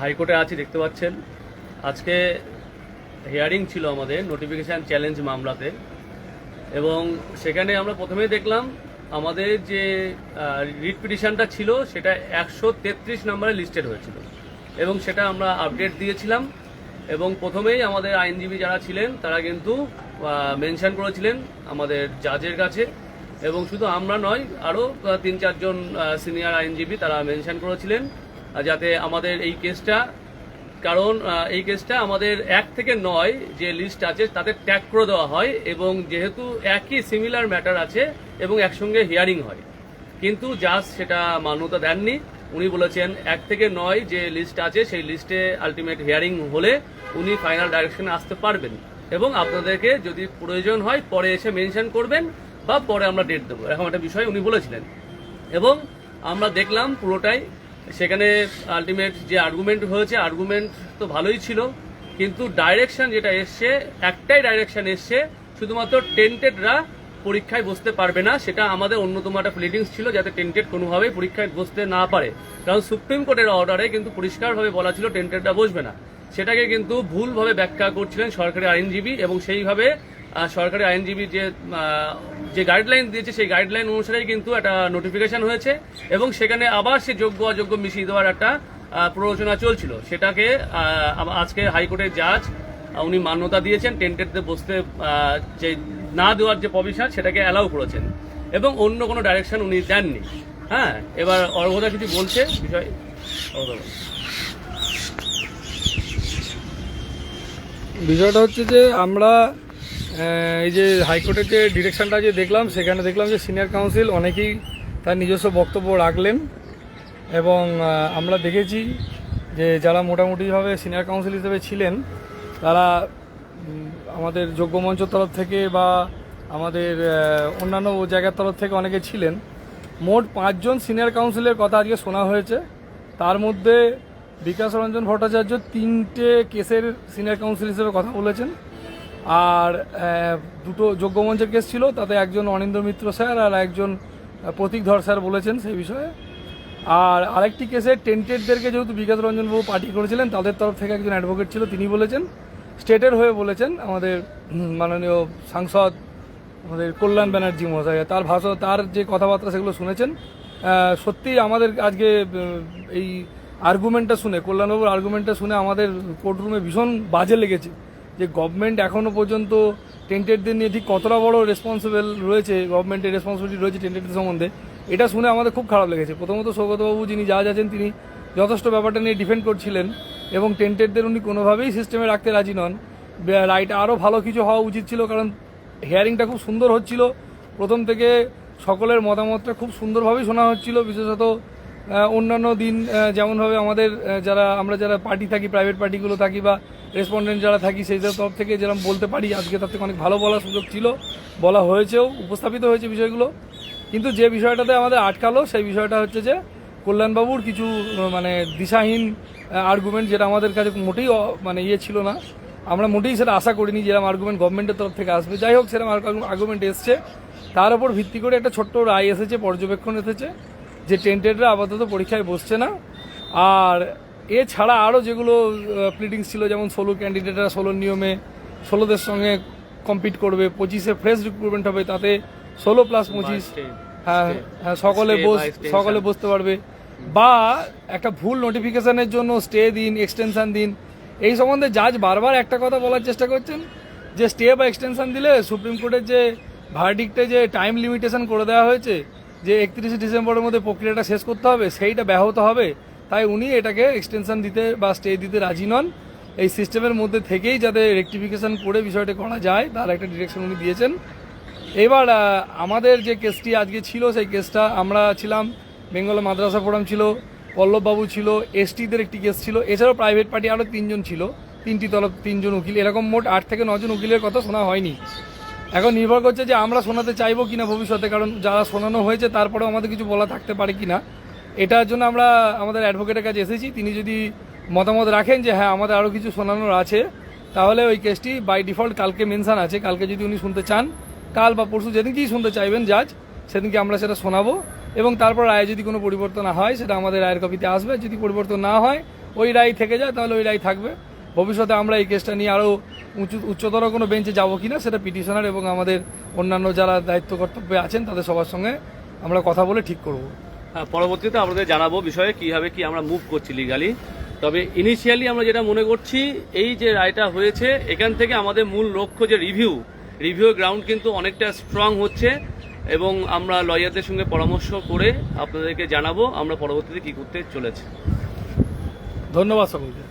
হাইকোর্টে আছি, দেখতে পাচ্ছেন। আজকে হিয়ারিং ছিল আমাদের নোটিফিকেশন চ্যালেঞ্জ মামলাতে। এবং সেখানে আমরা প্রথমেই দেখলাম আমাদের যে রিট পিটিশনটা ছিল, সেটা একশো তেত্রিশ নম্বরে লিস্টেড হয়েছিল। এবং সেটা আমরা আপডেট দিয়েছিলাম। এবং প্রথমেই আমাদের আইনজীবী যারা ছিলেন, তারা কিন্তু মেনশন করেছিলেন আমাদের জাজের কাছে। এবং শুধু আমরা নয় আরও তিন চারজন সিনিয়র আইনজীবী তারা মেনশন করেছিলেন। যাতে আমাদের এই কেসটা, কারণ এই কেসটা আমাদের এক থেকে নয় যে লিস্ট আছে, তাতে ট্যাগ করে দেওয়া হয় এবং যেহেতু একই সিমিলার ম্যাটার আছে এবং একসঙ্গে হিয়ারিং হয়। কিন্তু জাজ সেটা মান্যতা দেননি। উনি বলেছেন, এক থেকে নয় যে লিস্ট আছে, সেই লিস্টে আলটিমেট হিয়ারিং হলে উনি ফাইনাল ডাইরেকশনে আসতে পারবেন। এবং আপনাদেরকে যদি প্রয়োজন হয়, পরে এসে মেনশন করবেন বা পরে আমরা ডেট দেবো। এরকম একটা বিষয় উনি বলেছিলেন। এবং আমরা দেখলাম পুরোটাই সেখানে আলটিমেট যে আর্গুমেন্ট হয়েছে আর্গুমেন্ট তো ভালোই ছিল, কিন্তু ডাইরেকশন যেটা এসছে, একটাই ডাইরেকশন এসছে, শুধুমাত্র টেন্টেডরা পরীক্ষায় বসতে পারবে না, সেটা আমাদের অন্যতম একটা প্লিডিংস ছিল, যাতে টেন্টেড কোনোভাবেই পরীক্ষায় বসতে না পারে। কারণ সুপ্রিম কোর্টের অর্ডারে কিন্তু পরিষ্কারভাবে বলা ছিল টেন্টেডরা বসবে না। সেটাকে কিন্তু ভুলভাবে ব্যাখ্যা করছিলেন সরকারি আইনজীবী এবং সেইভাবে সরকারি আইনজীবী যে যে গাইডলাইন দিয়েছে, সেই গাইডলাইন অনুসারেই কিন্তু একটা নোটিফিকেশন হয়েছে এবং সেখানে আবার সে যোগ্য অযোগ্য মিশিয়ে দেওয়ার একটা প্ররোচনা চলছিল। সেটাকে আজকে হাইকোর্টের জাজ উনি মান্যতা দিয়েছেন টেন্টেডদের বসতে যে না দেওয়ার যে প্রভিশন সেটাকে অ্যালাউ করেছেন। এবং অন্য কোনো ডাইরেকশন উনি দেননি। হ্যাঁ এবার অর্ঘদা কিছু বলছে, বিষয় বিষয়টা হচ্ছে যে আমরা এই যে হাইকোর্টের যে ডিরেকশনটা যে দেখলাম, সেখানে দেখলাম যে সিনিয়র কাউন্সিল অনেকেই তার নিজস্ব বক্তব্য রাখলেন এবং আমরা দেখেছি যে যারা মোটামুটিভাবে সিনিয়র কাউন্সিল হিসেবে ছিলেন, তারা আমাদের যোগ্য মঞ্চের তরফ থেকে বা আমাদের অন্যান্য জায়গার তরফ থেকে অনেকে ছিলেন। মোট পাঁচজন সিনিয়র কাউন্সিলের কথা আজকে শোনা হয়েছে। তার মধ্যে বিকাশ রঞ্জন ভট্টাচার্য তিনটে কেসের সিনিয়র কাউন্সিল হিসেবে কথা বলেছেন। আর দুটো যোগ্য মঞ্চের কেস ছিল, তাতে একজন অনিন্দ্য মিত্র স্যার আর একজন প্রতীক ধর স্যার বলেছেন সেই বিষয়ে। আর আরেকটি কেসে টেন্টেডদেরকে যেহেতু বিকাশ রঞ্জন বাবু পার্টি করেছিলেন, তাদের তরফ থেকে একজন অ্যাডভোকেট ছিল, তিনি বলেছেন স্টেটের হয়ে বলেছেন আমাদের মাননীয় সাংসদ আমাদের কল্যাণ ব্যানার্জি মহাশয়, তার ভাষা তার যে কথাবার্তা সেগুলো শুনেছেন। সত্যি আমাদের আজকে এই আর্গুমেন্টটা শুনে কল্যাণবাবুর আর্গুমেন্টটা শুনে আমাদের কোর্টরুমে ভীষণ বাজে লেগেছে। যে গভর্নমেন্ট এখনও পর্যন্ত টেন্টেডদের নিয়ে ঠিক কতটা বড় রেসপন্সিবল রয়েছে গভর্নমেন্টের রেসপন্সিবিলিটি রয়েছে টেন্টেডদের সম্বন্ধে, এটা শুনে আমাদের খুব খারাপ লেগেছে। প্রথমত সৌগতবাবু যিনি যা আছেন তিনি যথেষ্ট ব্যাপারটা নিয়ে ডিফেন্ড করছিলেন এবং টেন্টেডদের উনি কোনোভাবেই সিস্টেমে রাখতে রাজি নন। রাইট আরও ভালো কিছু হওয়া উচিত ছিল কারণ হিয়ারিংটা খুব সুন্দর হচ্ছিল। প্রথম থেকে সকলের মতামতটা খুব সুন্দরভাবেই শোনা হচ্ছিল, বিশেষত অন্যান্য দিন যেমনভাবে আমাদের যারা, আমরা যারা পার্টি থাকি প্রাইভেট পার্টিগুলো থাকি বা রেসপন্ডেন্ট যারা থাকি সেই তরফ থেকে যেরকম বলতে পারি, আজকে তার থেকে অনেক ভালো বলার সুযোগ ছিল। বলা হয়েছেও, উপস্থাপিত হয়েছে বিষয়গুলো। কিন্তু যে বিষয়টাতে আমাদের আটকালো, সেই বিষয়টা হচ্ছে যে কল্যাণবাবুর কিছু মানে দিশাহীন আর্গুমেন্ট যেটা আমাদের কাছে মোটেই মানে ইয়ে ছিল না। আমরা মোটেই সেটা আশা করিনি যেরকম আর্গুমেন্ট গভর্নমেন্টের তরফ থেকে আসবে। যাই হোক, সেরকম আর্গুমেন্ট এসছে। তার উপর ভিত্তি করে একটা ছোট্ট রায় এসেছে, পর্যবেক্ষণ এসেছে। যে টেন্টেডরা আপাতত পরীক্ষায় বসছে না। আর এছাড়া আরও যেগুলো প্লিডিংস ছিল যেমন ষোলো ক্যান্ডিডেটরা ষোলোর নিয়মে ষোলোদের সঙ্গে কম্পিট করবে পঁচিশে ফ্রেশ রিক্রুটমেন্ট হবে তাতে ষোলো প্লাস পঁচিশ হ্যাঁ হ্যাঁ সকলে বস সকলে বসতে পারবে। বা একটা ভুল নোটিফিকেশনের জন্য স্টে দিন এক্সটেনশন দিন। এই সম্বন্ধে জাজ বারবার একটা কথা বলার চেষ্টা করছেন যে স্টে বা এক্সটেনশন দিলে সুপ্রিম কোর্টের যে ভার্ডিক্টে যে টাইম লিমিটেশন করে দেওয়া হয়েছে যে একত্রিশে ডিসেম্বরের মধ্যে প্রক্রিয়াটা শেষ করতে হবে, সেইটা ব্যাহত হবে। তাই উনি এটাকে এক্সটেনশন দিতে বা স্টে দিতে রাজি নন। এই সিস্টেমের মধ্যে থেকেই যাতে রেকটিফিকেশন করে বিষয়টা করা যায়, তার একটা ডিরেকশন উনি দিয়েছেন। এবার আমাদের যে কেসটি আজকে ছিল, সেই কেসটা আমরা ছিলাম, বেঙ্গল মাদ্রাসা ফোরাম ছিল, পল্লববাবু ছিল এসটিদের একটি কেস ছিল, এছাড়াও প্রাইভেট পার্টি আরও তিনজন ছিল, তিনটি তরফ তিনজন উকিল, এরকম মোট আট থেকে নজন উকিলের কথা শোনা হয়নি। এখন নির্ভর করছে যে আমরা শোনাতে চাইব কিনা ভবিষ্যতে, কারণ যারা শোনানো হয়েছে তারপরেও আমাদের কিছু বলা থাকতে পারে কিনা। এটার জন্য আমরা আমাদের অ্যাডভোকেটের কাছে এসেছি। তিনি যদি মতামত রাখেন যে হ্যাঁ আমাদের আরও কিছু শোনানোর আছে, তাহলে ওই কেসটি বাই ডিফল্ট কালকে মেনশন আছে। কালকে যদি উনি শুনতে চান, কাল বা পরশু যেদিনকেই শুনতে চাইবেন জাজ সেদিনকে আমরা সেটা শোনাবো। এবং তারপর রায়ে যদি কোনো পরিবর্তন হয়, সেটা আমাদের রায়ের কপিতে আসবে। যদি পরিবর্তন না হয়, ওই রায় থেকে যায়, তাহলে ওই রায় থাকবে। ভবিষ্যতে আমরা এই কেসটা নিয়ে আরও উঁচু উচ্চতর কোনো বেঞ্চে যাব কিনা সেটা পিটিশনার এবং আমাদের অন্যান্য যারা দায়িত্ব কর্তব্যে আছেন তাদের সবার সঙ্গে আমরা কথা বলে ঠিক করব। পরবর্তীতে আপনাদের জানাব বিষয়ে কীভাবে কি আমরা মুভ করছি লিগালি তবে ইনিশিয়ালি আমরা যেটা মনে করছি এই যে রায়টা হয়েছে এখান থেকে আমাদের মূল লক্ষ্য যে রিভিউ রিভিউ গ্রাউন্ড কিন্তু অনেকটা স্ট্রং হচ্ছে এবং আমরা লয়ারদের সঙ্গে পরামর্শ করে আপনাদেরকে জানাব আমরা পরবর্তীতে কি করতে চলেছি। ধন্যবাদ সকলকে।